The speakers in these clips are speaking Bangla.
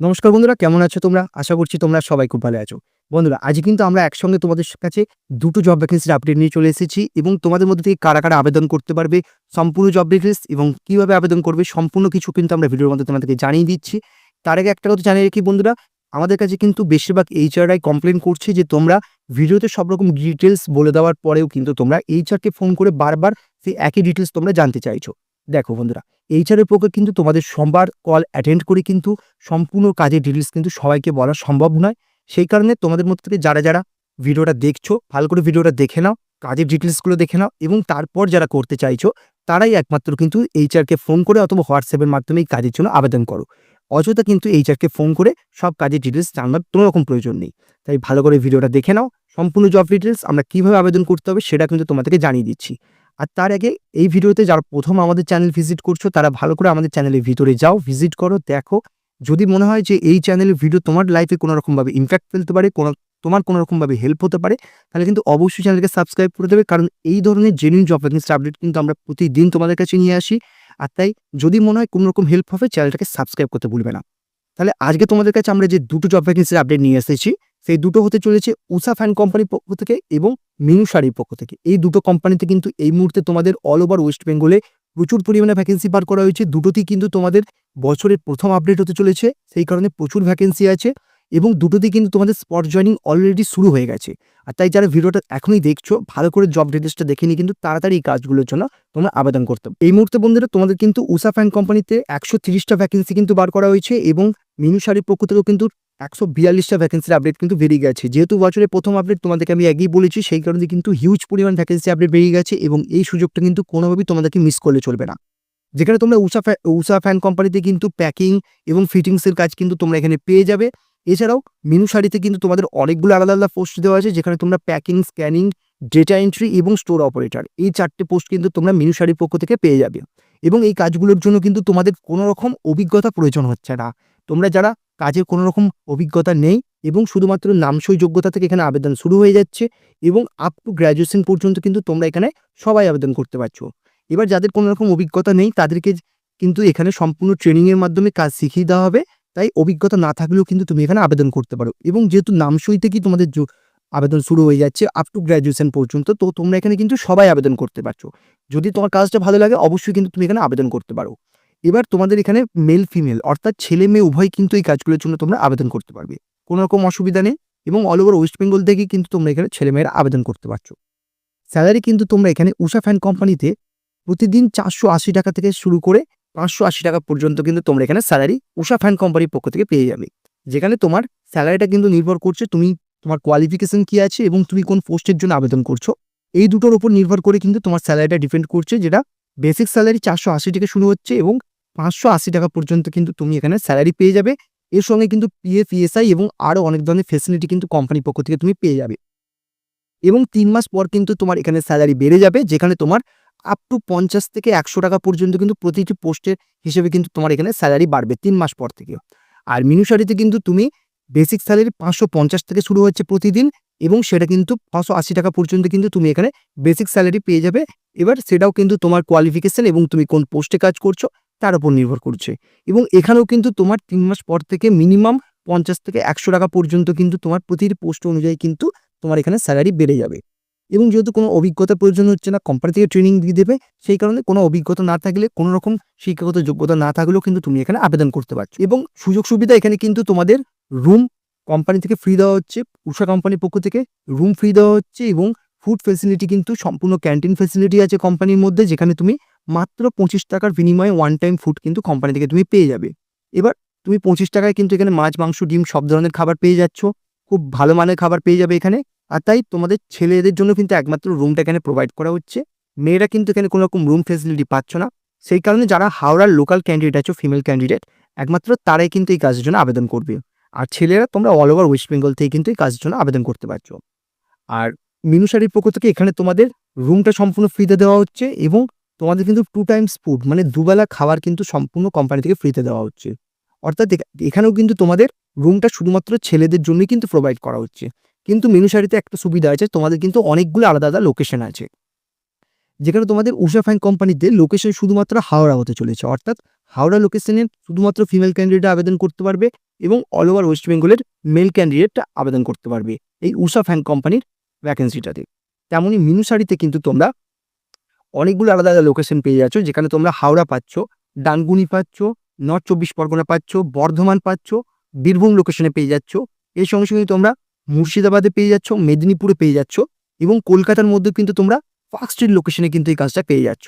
নমস্কার বন্ধুরা, কেমন আছো তোমরা? আশা করছি তোমরা সবাই খুব ভালো আছো। বন্ধুরা আজ কিন্তু আমরা একসঙ্গে তোমাদের কাছে দুটো জব ভ্যাকেন্সির আপডেট নিয়ে চলে এসেছি এবং তোমাদের মধ্যে থেকে কারা কারা আবেদন করতে পারবে, সম্পূর্ণ জব ডিটেলস এবং কীভাবে আবেদন করবে সম্পূর্ণ কিছু কিন্তু আমরা ভিডিওর মধ্যে তোমাদেরকে জানিয়ে দিচ্ছি। তার আগে একটা কথা জানিয়ে রাখি বন্ধুরা, আমাদের কাছে কিন্তু বেশিরভাগ এইচআরআই কমপ্লেন করছে যে তোমরা ভিডিওতে সব রকম ডিটেলস বলে দেওয়ার পরেও কিন্তু তোমরা এইচআরকে ফোন করে বারবার সেই একই ডিটেলস তোমরা জানতে চাইছো। দেখো বন্ধুরা এইচআরের পক্ষে কিন্তু তোমাদের সোমবার কল অ্যাটেন্ড করে কিন্তু সম্পূর্ণ কাজের ডিটেলস কিন্তু সবাইকে বলা সম্ভব নয়। সেই কারণে তোমাদের মধ্যে থেকে যারা যারা ভিডিওটা দেখছ, ভালো করে ভিডিওটা দেখে নাও, কাজের ডিটেলসগুলো দেখে নাও এবং তারপর যারা করতে চাইছো, তারাই একমাত্র কিন্তু এইচআরকে ফোন করে অথবা হোয়াটসঅ্যাপের মাধ্যমে এই কাজের জন্য আবেদন করো। অযথা কিন্তু এইচআরকে ফোন করে সব কাজের ডিটেলস জানার কোনো রকম প্রয়োজন নেই। তাই ভালো করে ভিডিওটা দেখে নাও, সম্পূর্ণ জব ডিটেলস আমরা কীভাবে আবেদন করতে হবে সেটা কিন্তু তোমাদেরকে জানিয়ে দিচ্ছি। আর তার আগে এই ভিডিওতে যারা প্রথম আমাদের চ্যানেল ভিজিট করছ, তারা ভালো করে আমাদের চ্যানেলের ভিতরে যাও, ভিজিট করো, দেখো। যদি মনে হয় যে এই চ্যানেলের ভিডিও তোমার লাইফে কোনো রকমভাবে ইম্প্যাক্ট ফেলতে পারে, কোনো, তোমার কোনো রকমভাবে হেল্প হতে পারে, তাহলে কিন্তু অবশ্যই চ্যানেলকে সাবস্ক্রাইব করে দেবে। কারণ এই ধরনের জেনুইন জব ভ্যাকেন্সি আপডেট কিন্তু আমরা প্রতিদিন তোমাদের কাছে নিয়ে আসি। আর তাই যদি মনে হয় কোনো রকম হেল্প হবে, চ্যানেলটাকে সাবস্ক্রাইব করতে ভুলবে না। তাহলে আজকে তোমাদের কাছে আমরা যে দুটো জব ভ্যাকেন্সির আপডেট নিয়ে এসেছি সেই দুটো হতে চলেছে উষা ফ্যান কোম্পানির পক্ষ থেকে এবং মিনু শাড়ির পক্ষ থেকে। এই দুটো কোম্পানিতে কিন্তু এই মুহূর্তে তোমাদের অল ওভার ওয়েস্ট বেঙ্গলে প্রচুর পরিমাণে ভ্যাকেন্সি বার করা হয়েছে। দুটোতেই কিন্তু তোমাদের বছরের প্রথম আপডেট হতে চলেছে, সেই কারণে প্রচুর ভ্যাকেন্সি আছে এবং দুটোতেই কিন্তু তোমাদের স্পট জয়নিং অলরেডি শুরু হয়ে গেছে। আর তাই যারা ভিডিওটা এখনই দেখছ, ভালো করে জব ডিটেলসটা দেখে নিয়ে কিন্তু তাড়াতাড়ি এই কাজগুলোর জন্য তোমরা আবেদন করতে এই মুহূর্তে বন্ধুরা, তোমাদের কিন্তু উষা ফ্যান কোম্পানিতে একশো তিরিশটা ভ্যাকেন্সি কিন্তু বার করা হয়েছে এবং মিনু শাড়ির পক্ষ থেকেও কিন্তু একশো বিয়াল্লিশটা ভ্যাকেন্সির আপডেট কিন্তু বেরিয়ে গেছে। যেহেতু বছরে প্রথম আপডেট তোমাদেরকে আমি আগেই বলেছি, সেই কারণে কিন্তু হিউজ পরিমাণ ভ্যাকেন্সি আপডেট বেরিয়ে গেছে এবং এই সুযোগটা কিন্তু কোনোভাবেই তোমাদেরকে মিস করলে চলবে না। যেখানে তোমরা উষা উষা ফ্যান কোম্পানিতে কিন্তু প্যাকিং এবং ফিটিংসের কাজ কিন্তু তোমরা এখানে পেয়ে যাবে। এছাড়াও মিনু শাড়িতে কিন্তু তোমাদের অনেকগুলো আলাদা আলাদা পোস্ট দেওয়া আছে, যেখানে তোমরা প্যাকিং স্ক্যানিং ডেটা এন্ট্রি এবং স্টোর অপারেটর এই চারটে পোস্ট কিন্তু তোমরা মিনু শাড়ির পক্ষ থেকে পেয়ে যাবে। এবং এই কাজগুলোর জন্য কিন্তু তোমাদের কোনো রকম অভিজ্ঞতা প্রয়োজন হচ্ছে না। তোমরা যারা কাজের কোনো রকম অভিজ্ঞতা নেই এবং শুধুমাত্র নামসই যোগ্যতা থেকে এখানে আবেদন শুরু হয়ে যাচ্ছে এবং আপ টু গ্র্যাজুয়েশন পর্যন্ত কিন্তু তোমরা এখানে সবাই আবেদন করতে পারছ। এবার যাদের কোনো রকম অভিজ্ঞতা নেই, তাদেরকে কিন্তু এখানে সম্পূর্ণ ট্রেনিংয়ের মাধ্যমে কাজ শিখিয়ে দেওয়া হবে। তাই অভিজ্ঞতা না থাকলেও কিন্তু তুমি এখানে আবেদন করতে পারো এবং যেহেতু নামসই থেকেই তোমাদের আবেদন শুরু হয়ে যাচ্ছে আপ টু গ্র্যাজুয়েশন পর্যন্ত, তো তোমরা এখানে কিন্তু সবাই আবেদন করতে পারছ। যদি তোমার কাজটা ভালো লাগে, অবশ্যই কিন্তু তুমি এখানে আবেদন করতে পারো। এবার তোমাদের এখানে মেল ফিমেল অর্থাৎ ছেলে মেয়ে উভয় কিন্তু এই কাজগুলোর জন্য তোমরা আবেদন করতে পারবে। কোনো রকম অসুবিধা নেই এবং অল ওভার ওয়েস্ট বেঙ্গল থেকে কিন্তু তোমরা এখানে ছেলেমেয়েরা আবেদন করতে পারছ। স্যালারি কিন্তু তোমরা এখানে উষা ফ্যান কোম্পানিতে প্রতিদিন চারশো আশি টাকা থেকে শুরু করে পাঁচশো আশি টাকা পর্যন্ত কিন্তু তোমরা এখানে স্যালারি উষা ফ্যান কোম্পানির পক্ষ থেকে পেয়ে যাবে। যেখানে তোমার স্যালারিটা কিন্তু নির্ভর করছে তুমি, তোমার কোয়ালিফিকেশন কি আছে এবং তুমি কোন পোস্টের জন্য আবেদন করছ। এই দুটোর উপর নির্ভর করে কিন্তু তোমার স্যালারিটা ডিপেন্ড করছে যেটা বেসিক স্যালারি চারশো আশি থেকে শুরু হচ্ছে এবং পাঁচশো আশি টাকা পর্যন্ত কিন্তু তুমি এখানে স্যালারি পেয়ে যাবে। এর সঙ্গে কিন্তু পিএফ ইএসআই এবং আরও অনেক ধরনের ফেসিলিটি কিন্তু কোম্পানির পক্ষ থেকে তুমি পেয়ে যাবে। এবং তিন মাস পর কিন্তু তোমার এখানে স্যালারি বেড়ে যাবে, যেখানে তোমার আপ টু পঞ্চাশ থেকে একশো টাকা পর্যন্ত কিন্তু প্রতিটি পোস্টের হিসেবে কিন্তু তোমার এখানে স্যালারি বাড়বে তিন মাস পর থেকে আর মিনুসারিতে কিন্তু তুমি বেসিক স্যালারি পাঁচশো পঞ্চাশ থেকে শুরু হচ্ছে প্রতিদিন এবং সেটা কিন্তু পাঁচশো আশি টাকা পর্যন্ত কিন্তু তুমি এখানে বেসিক স্যালারি পেয়ে যাবে। এবার সেটাও কিন্তু তোমার কোয়ালিফিকেশন এবং তুমি কোন পোস্টে কাজ করছ তার উপর নির্ভর করছে। এবং এখানেও কিন্তু তোমার তিন মাস পর থেকে মিনিমাম পঞ্চাশ থেকে একশো টাকা পর্যন্ত কিন্তু তোমার প্রতিটি পোস্ট অনুযায়ী কিন্তু তোমার এখানে স্যালারি বেড়ে যাবে। এবং যেহেতু কোনো অভিজ্ঞতার প্রয়োজন হচ্ছে না কোম্পানি থেকে ট্রেনিং দিয়ে দেবে, সেই কারণে কোনো অভিজ্ঞতা না থাকলে, কোনো রকম শিক্ষাগত যোগ্যতা না থাকলেও কিন্তু তুমি এখানে আবেদন করতে পারছ। এবং সুযোগ সুবিধা এখানে কিন্তু তোমাদের রুম কোম্পানি থেকে ফ্রি দেওয়া হচ্ছে, উষা কোম্পানির পক্ষ থেকে রুম ফ্রি দেওয়া হচ্ছে এবং ফুড ফেসিলিটি কিন্তু সম্পূর্ণ ক্যান্টিন ফেসিলিটি আছে কোম্পানির মধ্যে, যেখানে তুমি মাত্র পঁচিশ টাকার বিনিময়ে ওয়ান টাইম ফুড কিন্তু কোম্পানি থেকে তুমি পেয়ে যাবে। এবার তুমি পঁচিশ টাকায় কিন্তু এখানে মাছ, মাংস, ডিম সব ধরনের খাবার পেয়ে যাচ্ছ। খুব ভালো মানের খাবার পেয়ে যাবে এখানে। আর তাই তোমাদের ছেলেদের জন্য কিন্তু একমাত্র রুমটা এখানে প্রোভাইড করা হচ্ছে। মেয়েরা কিন্তু এখানে কোনো রকম রুম ফেসিলিটি পাচ্ছ না। সেই কারণে যারা হাওড়ার লোকাল ক্যান্ডিডেট আছো ফিমেল ক্যান্ডিডেট একমাত্র তারাই কিন্তু এই কাজের জন্য আবেদন করবে। আর ছেলেরা তোমরা অল ওভার ওয়েস্ট বেঙ্গল থেকে কিন্তু এই কাজের জন্য আবেদন করতে পারছ। আর মিনু শাড়ির পক্ষ থেকে এখানে তোমাদের রুমটা সম্পূর্ণ ফ্রিতে দেওয়া হচ্ছে এবং তোমাদের কিন্তু টু টাইমস ফুড মানে দুবেলা খাবার কিন্তু সম্পূর্ণ কোম্পানি থেকে ফ্রিতে দেওয়া হচ্ছে। অর্থাৎ এখানেও কিন্তু তোমাদের রুমটা শুধুমাত্র ছেলেদের জন্যই কিন্তু প্রোভাইড করা হচ্ছে। কিন্তু মেনু শাড়িতে একটা সুবিধা আছে, তোমাদের কিন্তু অনেকগুলো আলাদা আলাদা লোকেশন আছে। যেখানে তোমাদের উষা ফ্যান কোম্পানিতে লোকেশন শুধুমাত্র হাওড়া হতে চলেছে। অর্থাৎ হাওড়া লোকেশনের শুধুমাত্র ফিমেল ক্যান্ডিডেট আবেদন করতে পারবে এবং অল ওভার ওয়েস্ট বেঙ্গলের মেল ক্যান্ডিডেটটা আবেদন করতে পারবে এই উষা ফ্যান কোম্পানির ভ্যাকেন্সিটাতে তেমনই মিনুসারিতে কিন্তু তোমরা অনেকগুলো আলাদা আলাদা লোকেশন পেয়ে যাচ্ছ, যেখানে তোমরা হাওড়া পাচ্ছ ডানগুনি পাচ্ছ নর্থ চব্বিশ পরগনা পাচ্ছ, বর্ধমান পাচ্ছ, বীরভূম লোকেশনে পেয়ে যাচ্ছ। এর সঙ্গে সঙ্গে তোমরা মুর্শিদাবাদে পেয়ে যাচ্ছ, মেদিনীপুরে পেয়ে যাচ্ছ এবং কলকাতার মধ্যে কিন্তু তোমরা ফার্স্ট স্ট্রিট লোকেশনে কিন্তু এই কাজটা পেয়ে যাচ্ছ।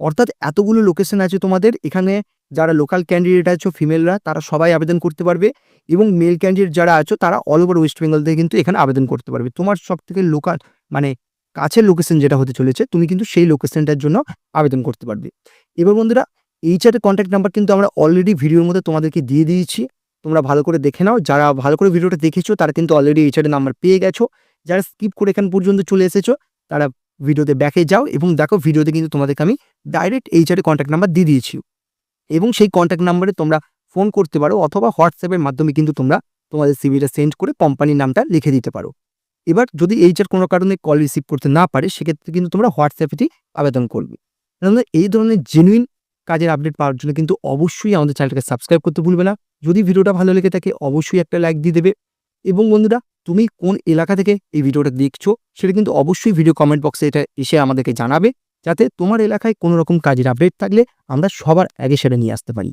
অর্থাৎ এতগুলো লোকেশন আছে তোমাদের, এখানে যারা লোকাল ক্যান্ডিডেট আছো ফিমেলরা তারা সবাই আবেদন করতে পারবে এবং মেল ক্যান্ডিডেট যারা আছো, তারা অল ওভার ওয়েস্ট বেঙ্গল থেকে কিন্তু এখানে আবেদন করতে পারবে। তোমার সব থেকে লোকাল মানে কাছের লোকেশন যেটা হতে চলেছে, তুমি কিন্তু সেই লোকেশনটার জন্য আবেদন করতে পারবে। এবার বন্ধুরা এইচআরের কন্ট্যাক্ট নাম্বার কিন্তু আমরা অলরেডি ভিডিওর মধ্যে তোমাদেরকে দিয়ে দিয়েছি। তোমরা ভালো করে দেখে নাও। যারা ভালো করে ভিডিওটা দেখেছ, তারা কিন্তু অলরেডি এইচআরের নাম্বার পেয়ে গেছো। যারা স্কিপ করে এখান পর্যন্ত চলে এসেছ, তারা ভিডিওতে ব্যাকে যাও এবং দেখো ভিডিওতে কিন্তু তোমাদেরকে আমি ডাইরেক্ট এইচআরের কন্ট্যাক্ট নাম্বার দিয়ে দিয়েছি। এবং সেই কন্ট্যাক্ট নাম্বারে তোমরা ফোন করতে পারো অথবা হোয়াটসঅ্যাপের মাধ্যমে কিন্তু তোমরা তোমাদের সিভিটা সেন্ড করে কোম্পানির নামটা লিখে দিতে পারো। এবার যদি এইচআর কোনো কারণে কল রিসিভ করতে না পারে, সেক্ষেত্রে কিন্তু তোমরা হোয়াটসঅ্যাপেতেই আবেদন করবে। এই ধরনের জেনুইন কাজের আপডেট পাওয়ার জন্য কিন্তু অবশ্যই আমাদের চ্যানেলটাকে সাবস্ক্রাইব করতে ভুলবে না। যদি ভিডিওটা ভালো লেগে থাকে, অবশ্যই একটা লাইক দিয়ে দেবে। এবং বন্ধুরা, তুমি কোন এলাকা থেকে এই ভিডিওটা দেখছ, সেটা কিন্তু অবশ্যই ভিডিও কমেন্ট বক্সে এটা এসে আমাদেরকে জানাবে, যাতে তোমার এলাকায় কোনো রকম কাজের আপডেট থাকলে আমরা সবার আগে সেটা নিয়ে আসতে পারি।